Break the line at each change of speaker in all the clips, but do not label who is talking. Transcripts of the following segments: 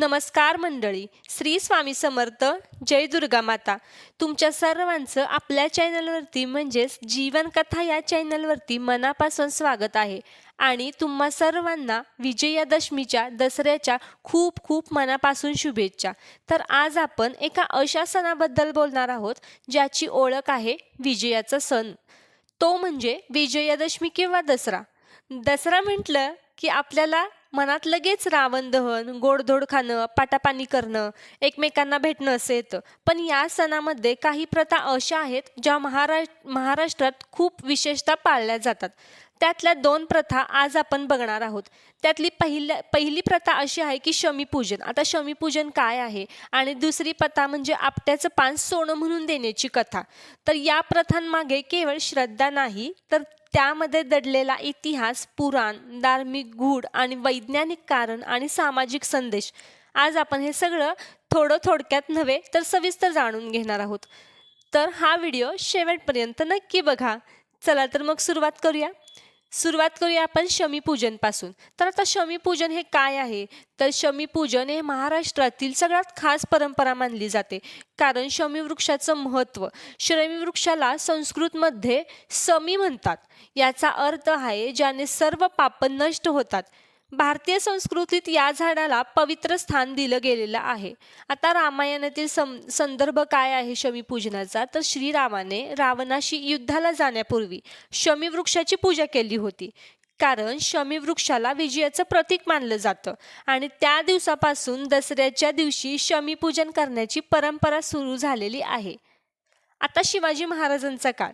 नमस्कार मंडळी श्री स्वामी समर्थ जय दुर्गा माता. तुमच्या सर्वांचं आपल्या चॅनलवरती म्हणजेच जीवनकथा या चॅनलवरती मनापासून स्वागत आहे. आणि तुम्हा सर्वांना विजयादशमीच्या दसऱ्याच्या खूप खूप मनापासून शुभेच्छा. तर आज आपण एका अशा सणाबद्दल बोलणार आहोत ज्याची ओळख आहे विजयाचा सण. तो म्हणजे विजयादशमी किंवा दसरा. दसरा म्हटलं की आपल्याला मनात लगेच रावण दहन गोडधोड खाणं पाटापाणी करणं एकमेकांना भेटणं असं येतं. पण या सणामध्ये काही प्रथा अशा आहेत ज्या महारा महाराष्ट्रात खूप विशेषतः पाळल्या जातात. त्यातल्या दोन प्रथा आज आपण बघणार आहोत. त्यातली पहिल्या पहिली प्रथा अशी आहे की शमीपूजन. आता शमीपूजन काय आहे? आणि दुसरी प्रथा म्हणजे आपट्याचं पान सोनं म्हणून देण्याची कथा. तर या प्रथांमागे केवळ श्रद्धा नाही तर त्यामध्ये दडलेला इतिहास पुराण धार्मिक गूढ आणि वैज्ञानिक कारण आणि सामाजिक संदेश. आज आपण हे सगळं थोडं थोडक्यात नव्हे तर सविस्तर जाणून घेणार आहोत. तर हा व्हिडिओ शेवटपर्यंत नक्की बघा. चला तर मग सुरुवात करूया. सुरुवात करूया आपण शमीपूजनपासून. तर आता शमीपूजन हे काय आहे? तर शमीपूजन हे महाराष्ट्रातील सगळ्यात खास परंपरा मानली जाते. कारण शमी वृक्षाचं महत्त्व शमी वृक्षाला संस्कृतमध्ये समी म्हणतात. याचा अर्थ आहे ज्याने सर्व पाप नष्ट होतात. भारतीय संस्कृतीत या झाडाला पवित्र स्थान दिलं गेलेलं आहे. आता रामायणातील सं संदर्भ काय आहे शमीपूजनाचा तर श्रीरामाने रावणाशी युद्धाला जाण्यापूर्वी शमी वृक्षाची पूजा केली होती. कारण शमी वृक्षाला विजयाचं प्रतीक मानलं जातं आणि त्या दिवसापासून दसऱ्याच्या दिवशी शमीपूजन करण्याची परंपरा सुरू झालेली आहे. आता शिवाजी महाराजांचा काळ.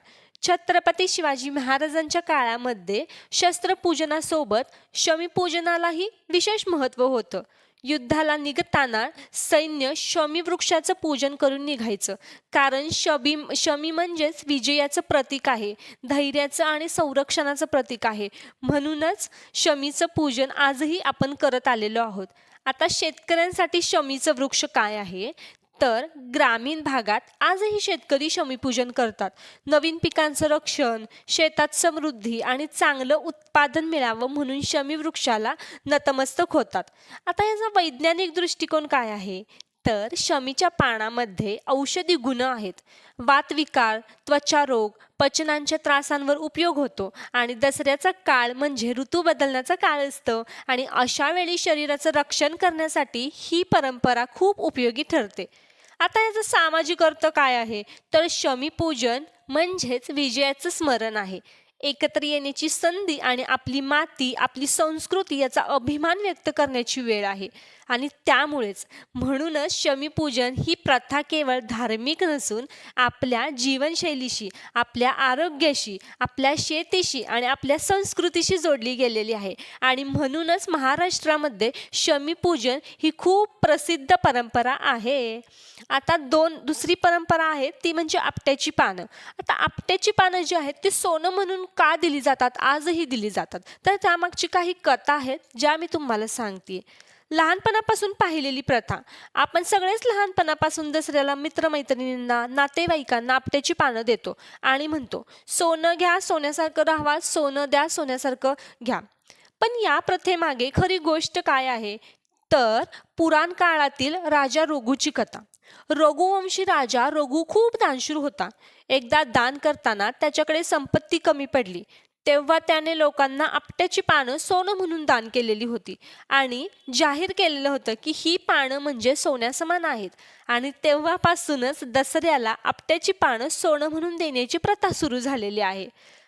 छत्रपती शिवाजी महाराजांच्या काळामध्ये शस्त्रपूजनासोबत शमीपूजनालाही विशेष महत्त्व होतं. युद्धाला निघताना सैन्य शमी वृक्षाचं पूजन करून निघायचं. कारण शबी शमी म्हणजेच विजयाचं प्रतीक आहे धैर्याचं आणि संरक्षणाचं प्रतीक आहे. म्हणूनच शमीचं पूजन आजही आपण करत आलेलो आहोत. आता शेतकऱ्यांसाठी शमीचं वृक्ष काय आहे? तर ग्रामीण भागात आजही शेतकरी शमीपूजन करतात. नवीन पिकांचं रक्षण शेतात समृद्धी आणि चांगलं उत्पादन मिळावं म्हणून शमी वृक्षाला नतमस्तक होतात. आता याचा वैज्ञानिक दृष्टिकोन काय आहे? तर शमीच्या पानामध्ये औषधी गुण आहेत. वातविकार त्वचा रोग पचनांच्या त्रासांवर उपयोग होतो आणि दसऱ्याचा काळ म्हणजे ऋतू बदलण्याचा काळ असतं आणि अशा वेळी शरीराचं रक्षण करण्यासाठी ही परंपरा खूप उपयोगी ठरते. आता याचं सामाजिक अर्थ काय आहे? तर शमीपूजन म्हणजेच विजयाचं स्मरण आहे. एकत्र येण्याची संधी आणि आपली माती आपली संस्कृती याचा अभिमान व्यक्त करण्याची वेळ आहे. आणि त्यामुळेच म्हणूनच शमीपूजन ही प्रथा केवळ धार्मिक नसून आपल्या जीवनशैलीशी आपल्या आरोग्याशी आपल्या शेतीशी आणि आपल्या संस्कृतीशी जोडली गेलेली आहे. आणि म्हणूनच महाराष्ट्रामध्ये शमीपूजन ही खूप प्रसिद्ध परंपरा आहे. आता दोन दुसरी परंपरा आहे ती म्हणजे आपट्याची पानं. आता आपट्याची पानं जी आहेत ती सोनं म्हणून का दिली जातात? आजही दिली जातात. तर त्यामागची काही कथा आहेत ज्या मी तुम्हाला सांगते. लहानपणापासून पाहिलेली प्रथा. आपण सगळेच लहानपणापासून दसऱ्याला मित्रमैत्रिणींना नातेवाईकांना आपट्याची पानं देतो आणि म्हणतो सोनं घ्या सोन्यासारखं राहावा सोनं द्या सोन्यासारखं घ्या. पण या प्रथेमागे खरी गोष्ट काय आहे? तर पुराण काळातील राजा रोगूची कथा. रघुवंशी राजा रघु खूप दानशूर होता. एकदा दान करताना त्याच्याकडे संपत्ती कमी पडली. तेव्हा त्याने लोकांना आपट्याची पानं सोनं म्हणून दान केलेली होती. आणि जाहीर केलेलं होतं की ही पानं म्हणजे सोन्यासमान आहेत. आणि तेव्हापासूनच दसऱ्याला आपट्याची पानं सोनं म्हणून देण्याची प्रथा सुरू झालेली आहे.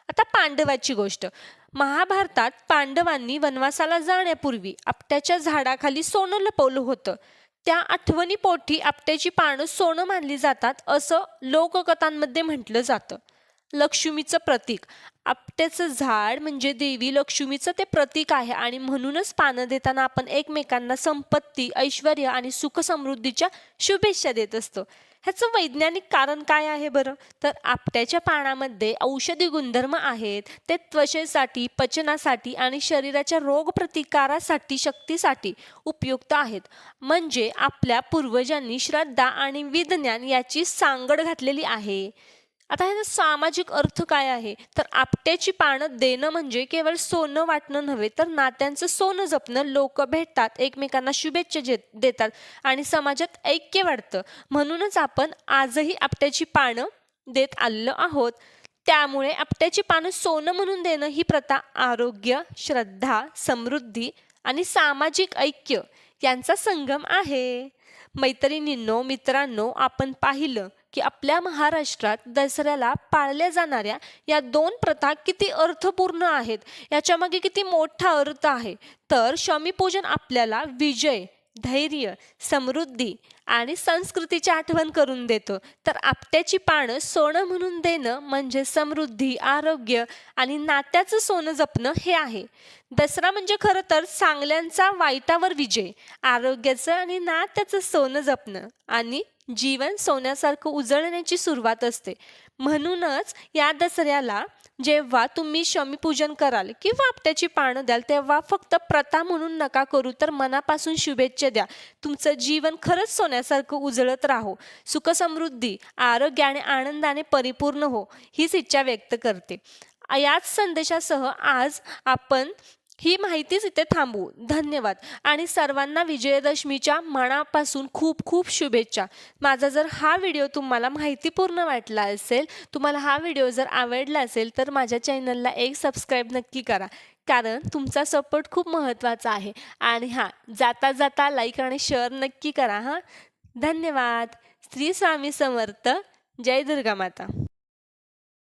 आता पांडवाची गोष्ट. महाभारतात पांडवांनी वनवासाला जाण्यापूर्वी आपट्याच्या झाडाखाली सोनं लपवलं होतं. त्या आठवणी पोटी आपट्याची पानं सोनं मानली जातात असं लोककथांमध्ये म्हटलं जातं. लक्ष्मीचं प्रतीक. आपट्याचं झाड म्हणजे देवी लक्ष्मीचं ते प्रतीक आहे. आणि म्हणूनच पानं देताना आपण एकमेकांना संपत्ती ऐश्वर आणि सुख समृद्धीच्या शुभेच्छा देत असतो. ह्याचं वैज्ञानिक कारण काय आहे बरं? तर आपट्याच्या पानामध्ये औषधी गुणधर्म आहेत. ते त्वचेसाठी पचनासाठी आणि शरीराच्या रोगप्रतिकारासाठी शक्तीसाठी उपयुक्त आहेत. म्हणजे आपल्या पूर्वजांनी श्रद्धा आणि विज्ञान याची सांगड घातलेली आहे. आता ह्याचा सामाजिक अर्थ काय आहे? तर आपट्याची पानं देणं म्हणजे केवळ सोनं वाटणं नव्हे तर नात्यांचं सोनं जपणं. लोक भेटतात एकमेकांना शुभेच्छा जे देतात आणि समाजात ऐक्य वाढतं. म्हणूनच आपण आजही आपट्याची पानं देत आलेलो आहोत. त्यामुळे आपट्याची पानं सोनं म्हणून देणं ही प्रथा आरोग्य श्रद्धा समृद्धी आणि सामाजिक ऐक्य यांचा संगम आहे. मैत्रिणींनो मित्रांनो आपण पाहिलं की आपल्या महाराष्ट्रात दसऱ्याला पाळल्या जाणाऱ्या या दोन प्रथा किती अर्थपूर्ण आहेत? याच्यामागे किती मोठा अर्थ आहे? तर शमीपूजन आपल्याला विजय धैर्य समृद्धी आणि संस्कृतीची आठवण करून देतो. तर आपट्याची पानं सोनं म्हणून देणं म्हणजे समृद्धी आरोग्य आणि नात्याचं सोनं जपणं हे आहे. दसरा म्हणजे खरं तर चांगल्यांचा वाईटावर विजय आरोग्याचं आणि नात्याचं सोनं जपणं आणि जीवन सोन्यासारखं उजळण्याची सुरुवात असते. म्हणूनच या दसऱ्याला जेव्हा तुम्ही शमीपूजन कराल किंवा आपट्याची पानं द्याल तेव्हा फक्त प्रथा म्हणून नका करू तर मनापासून शुभेच्छा द्या. तुमचं जीवन खरंच सोन्यासारखं उजळत राहो. सुखसमृद्धी आरोग्य आणि आनंदाने परिपूर्ण हो हीच इच्छा व्यक्त करते. याच संदेशासह आज आपण ही माहितीच इथे थांबू. धन्यवाद. आणि सर्वांना विजयदशमीच्या मनापासून खूप खूप शुभेच्छा. माझा जर हा व्हिडिओ तुम्हाला माहितीपूर्ण वाटला असेल तुम्हाला हा व्हिडिओ जर आवडला असेल तर माझ्या चॅनलला एक सबस्क्राईब नक्की करा. कारण तुमचा सपोर्ट खूप महत्त्वाचा आहे. आणि हां जाता जाता लाईक आणि शेअर नक्की करा हां. धन्यवाद. श्री स्वामी समर्थ. जय दुर्गा माता.